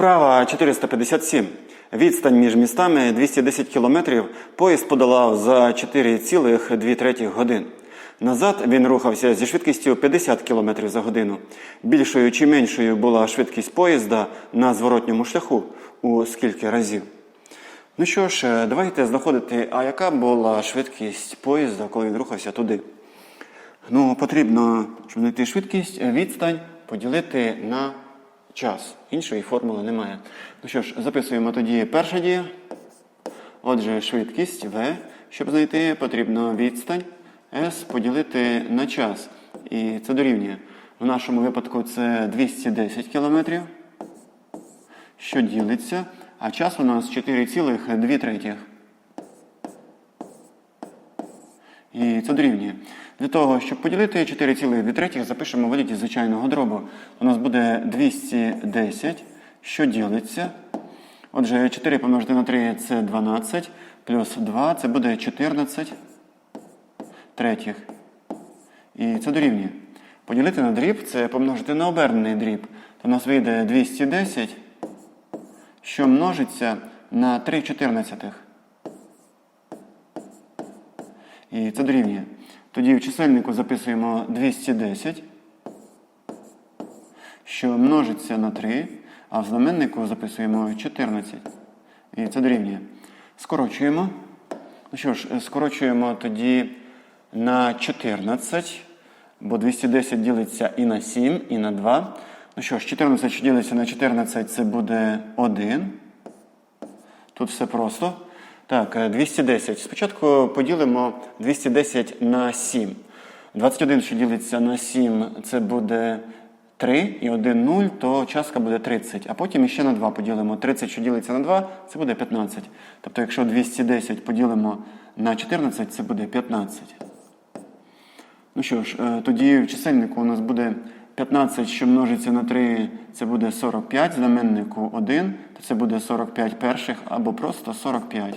Вправа 457. Відстань між містами 210 км. Поїзд подолав за 4,2 третіх годин. Назад він рухався зі швидкістю 50 км за годину. Більшою чи меншою була швидкість поїзда на зворотньому шляху у скільки разів. Ну що ж, е, давайте знаходити, а яка була швидкість поїзда, коли він рухався туди. Ну, потрібно, щоб знайти швидкість, відстань поділити на час. Іншої формули немає. Ну що ж, записуємо тоді перша дія. Отже, швидкість V. Щоб знайти, потрібно відстань S поділити на час. І це дорівнює. В нашому випадку це 210 км, що ділиться, а час у нас 4,2 третіх. І це дорівнює. Для того, щоб поділити 4,2 третіх, запишемо в звичайного дробу. У нас буде 210, що ділиться. Отже, 4 помножити на 3 це 12, плюс 2 це буде 14 третіх. І це дорівнює. Поділити на дріб це помножити на обернений дріб. То у нас вийде 210, що множиться на 3 чотирнадцятих. І це дорівнює. Тоді в чисельнику записуємо 210, що множиться на 3, а в знаменнику записуємо 14. І це дорівнює. Скорочуємо. Ну що ж, скорочуємо тоді на 14, бо 210 ділиться і на 7, і на 2. Ну що ж, 14, що ділиться на 14, це буде 1. Тут все просто. Так, е, 210. Спочатку поділимо 210 на 7. 21, що ділиться на 7, це буде 3 і 1 0, то частка буде 30. А потім іще на 2 поділимо. 30, що ділиться на 2, це буде 15. Тобто, якщо 210 поділимо на 14, це буде 15. Ну що ж, е, тоді в чисельнику у нас буде 15, що множиться на 3, це буде 45, знаменнику 1, то це буде 45 перших або просто 45.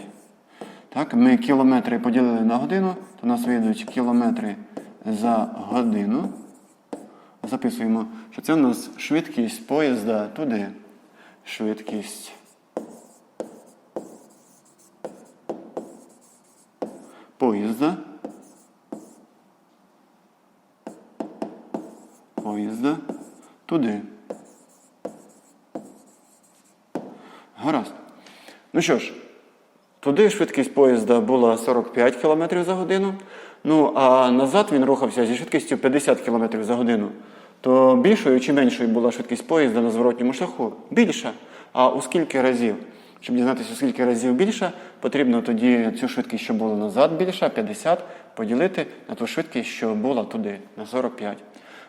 Так, ми кілометри поділили на годину, то нас вийдуть кілометри за годину. Записуємо, що це у нас швидкість поїзда туди. Швидкість. Поїзда. Поїзда туди. Гаразд. Ну що ж, туди швидкість поїзда була 45 км за годину. Ну, а назад він рухався зі швидкістю 50 км за годину. То більшою чи меншою була швидкість поїзда на зворотньому шляху? Більша. А у скільки разів? Щоб дізнатися, у скільки разів більша, потрібно тоді цю швидкість, що була назад більша, 50, поділити на ту швидкість, що була туди, на 45.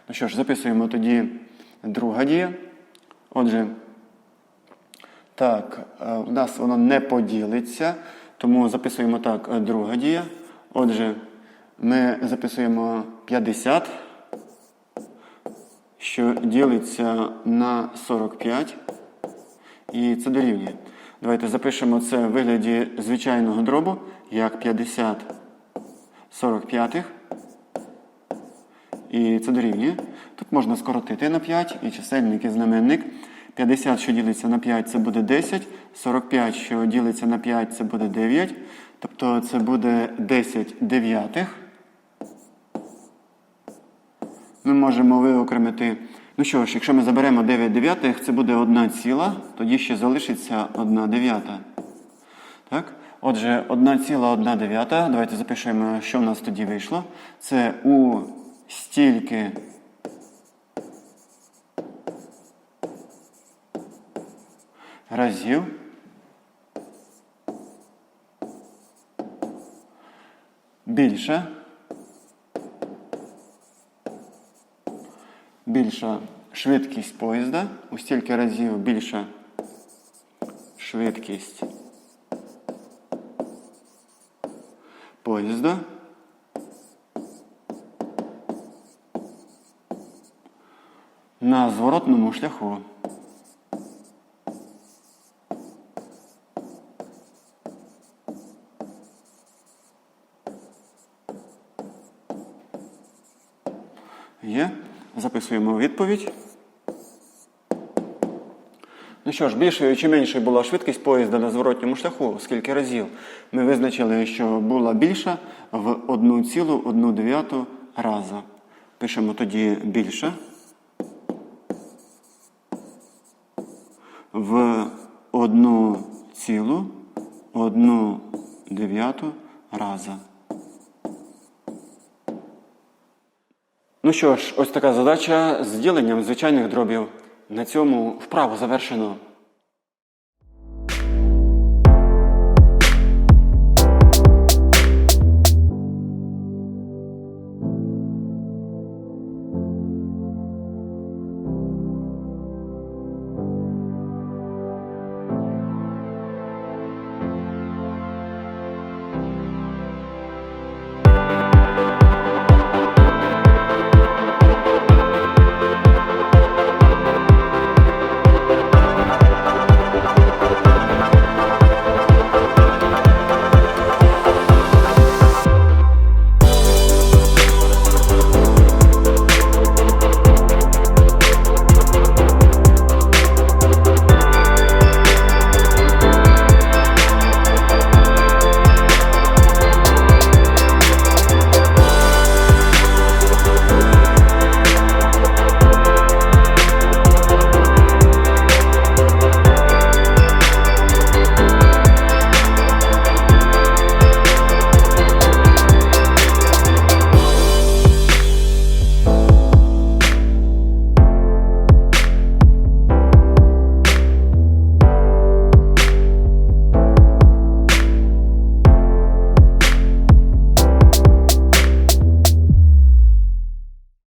Ну що ж, записуємо тоді друга дія. Отже, так, е, у нас воно не поділиться, тому записуємо так, е, друга дія. Отже, ми записуємо 50, що ділиться на 45. І це дорівнює. Давайте запишемо це в вигляді звичайного дробу, як 50 45. І це дорівнює. Тут можна скоротити на 5 і чисельник і знаменник. 50, що ділиться на 5, це буде 10. 45, що ділиться на 5, це буде 9. Тобто це буде 10 дев'ятих. Ми можемо виокремити. Ну що ж, якщо ми заберемо 9 дев'ятих, це буде 1 ціла, тоді ще залишиться 1 дев'ята. Так? Отже, 1,1 дев'ята. Давайте запишемо, що в нас тоді вийшло. Це у стільки разів більша більша швидкість поїзда, у стільки разів більша швидкість поїзда. На зворотному шляху. Є. Записуємо відповідь. Ну що ж, більшою чи меншою була швидкість поїзда на зворотньому шляху, скільки разів ми визначили, що була більша в 1,1 раза. Пишемо тоді більша в 1,1 раза. Ну що ж, ось така задача з діленням звичайних дробів. На цьому вправо завершено.